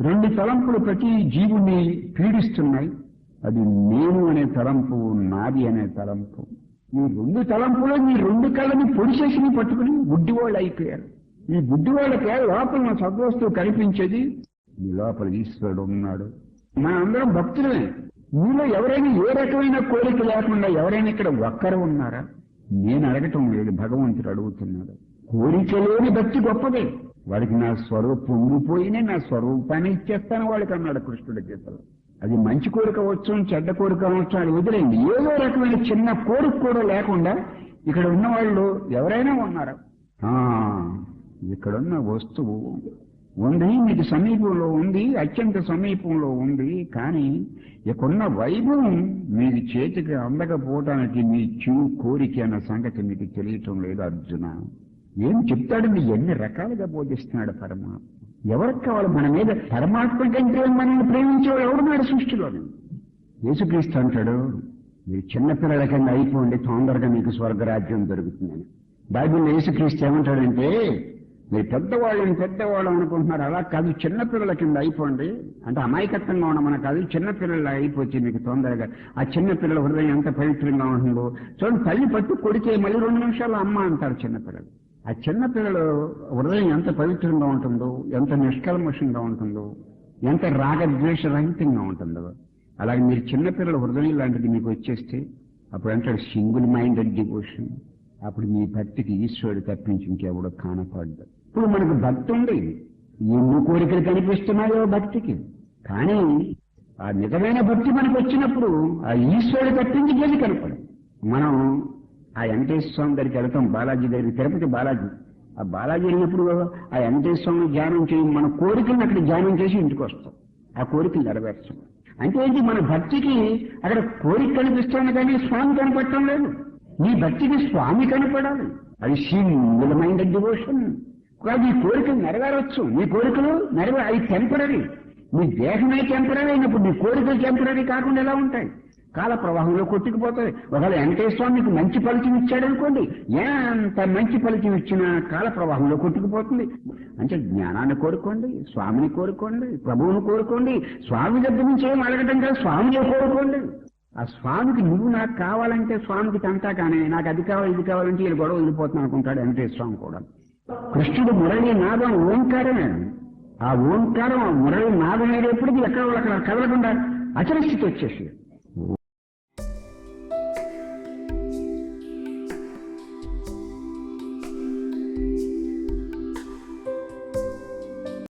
రెండు తలంపులు ప్రతి జీవుని పీడిస్తున్నాయి. అది నేను అనే తలంపు నాది అనే తలంపు. ఈ రెండు తలంపులు మీ రెండు కళ్ళని పొడిచేసి పట్టుకుని బుడ్డివాళ్ళు అయిపోయారు. ఈ బుడ్డివాళ్ళకి లోపల సద్వస్తువు కనిపించేది మీ లోపల ఈశ్వరుడు ఉన్నాడు. మన అందరం భక్తులమే. మీలో ఎవరైనా ఏ రకమైన కోరిక లేకుండా ఎవరైనా ఇక్కడ ఒక్కరు ఉన్నారా? నేను అడగటం లేదు భగవంతుడు అడుగుతున్నాడు. కోరిక లేని భక్తి గొప్పదే. వాడికి నా స్వరూపం పొంగిపోయినే నా స్వరూపాన్ని ఇచ్చేస్తాను వాళ్ళకి అన్నాడు కృష్ణుడి గీతలో. అది మంచి కోరిక అవచ్చు చెడ్డ కోరిక అవచ్చు అది వదిలేండి ఏదో రకమైన చిన్న కోరిక కూడా లేకుండా ఇక్కడ ఉన్న వాళ్ళు ఎవరైనా ఉన్నారు. ఆ, ఇక్కడున్న వస్తువు ఉంది మీకు సమీపంలో ఉంది అత్యంత సమీపంలో ఉంది కానీ ఇక్కడున్న వైభవం మీకు చేతికి అందకపోవటానికి మీ చూ కోరిక అన్న సంగతి మీకు తెలియటం లేదు అర్జున. ఏం చెప్తాడండి? ఎన్ని రకాలుగా బోధిస్తున్నాడు పరమాత్మ? ఎవరికి కావాలి? మన మీద పరమాత్మ కంటే మనల్ని ప్రేమించేవాడు ఎవడున్నాడు సృష్టిలోని? యేసుక్రీస్తు అంటాడు మీరు చిన్నపిల్లల కింద అయిపోండి తొందరగా మీకు స్వర్గరాజ్యం దొరుకుతుందని. బైబిల్ యేసుక్రీస్తు ఏమంటాడంటే మీరు పెద్దవాళ్ళని పెద్దవాళ్ళు అనుకుంటున్నారు అలా కాదు చిన్నపిల్లల కింద అయిపోండి. అంటే అమాయకత్వంగా ఉన్న మన కాదు చిన్నపిల్లలు అయిపోతే మీకు తొందరగా ఆ చిన్నపిల్లల హృదయం ఎంత పవిత్రంగా ఉంటుందో. చూడండి తల్లి పట్టు కొడితే మళ్ళీ రెండు నిమిషాలు అమ్మ అంటారు చిన్నపిల్లలు. ఆ చిన్నపిల్లలు హృదయం ఎంత పవిత్రంగా ఉంటుందో ఎంత నిష్కల్మషంగా ఉంటుందో ఎంత రాగద్వేష రహితంగా ఉంటుందో. అలాగే మీరు చిన్నపిల్లల హృదయం లాంటిది మీకు వచ్చేస్తే అప్పుడు అంటాడు సింగిల్ మైండెడ్ డివోషన్ అప్పుడు మీ భక్తికి ఈశ్వరుడు తప్పించి ఇంకెవడో కానపడ్డు. ఇప్పుడు మనకు భక్తి ఉంది. ఎన్ని కోరికలు కనిపిస్తున్నాయో భక్తికి. కానీ ఆ నిజమైన భక్తి మనకు వచ్చినప్పుడు ఆ ఈశ్వరుడు తప్పించి గది కనపడు మనం ఆ వెంకటేశ్వర స్వామి దగ్గరికి వెళ్తాం బాలాజీ దగ్గరికి తిరుపతి బాలాజీ. ఆ బాలాజీ వెళ్ళినప్పుడు ఆ వెంకటేశ్వర స్వామిని ధ్యానం చేయి మన కోరికలను అక్కడ ధ్యానం చేసి ఇంటికి వస్తాం. ఆ కోరికలు నెరవేర్చాం అంటే ఏంటి? మన భక్తికి అక్కడ కోరిక కనిపిస్తుంది కానీ స్వామి కనపడటం లేదు. నీ భక్తికి స్వామి కనపడాలి. అది సింగిల్ డివోషన్. కాదు ఈ కోరికలు నెరవేరవచ్చు. నీ కోరికలు నెరవే అవి టెంపరీ నీ దేహమే టెంపరీ అయినప్పుడు నీ కోరికలు టెంపరీ కాకుండా ఎలా ఉంటాయి? కాల ప్రవాహంలో కొట్టుకుపోతుంది ఒకవేళ వెంకటేశ్వర స్వామి మీకు మంచి ఫలితం ఇచ్చాడు అనుకోండి ఎంత మంచి ఫలితం ఇచ్చినా కాల ప్రవాహంలో కొట్టుకుపోతుంది. అంటే జ్ఞానాన్ని కోరుకోండి స్వామిని కోరుకోండి ప్రభువుని కోరుకోండి స్వామి దగ్గర నుంచి ఏం అడగటం కాదు స్వామిని కోరుకోండి. ఆ స్వామికి నువ్వు నాకు కావాలంటే స్వామికి తంతా కానీ నాకు అది కావాలి ఇది కావాలంటే వీళ్ళు గొడవ వెళ్ళిపోతున్నాను అనుకుంటాడు వెంకటేశ్వర స్వామి కూడా. కృష్ణుడు మురళి నాదం ఓంకారమే ఆ ఓంకారం ఆ మురళి నాదం ఎప్పటికీ ఎక్కడ వాళ్ళు అక్కడ కదలకుండా అచరస్థితి వచ్చేసి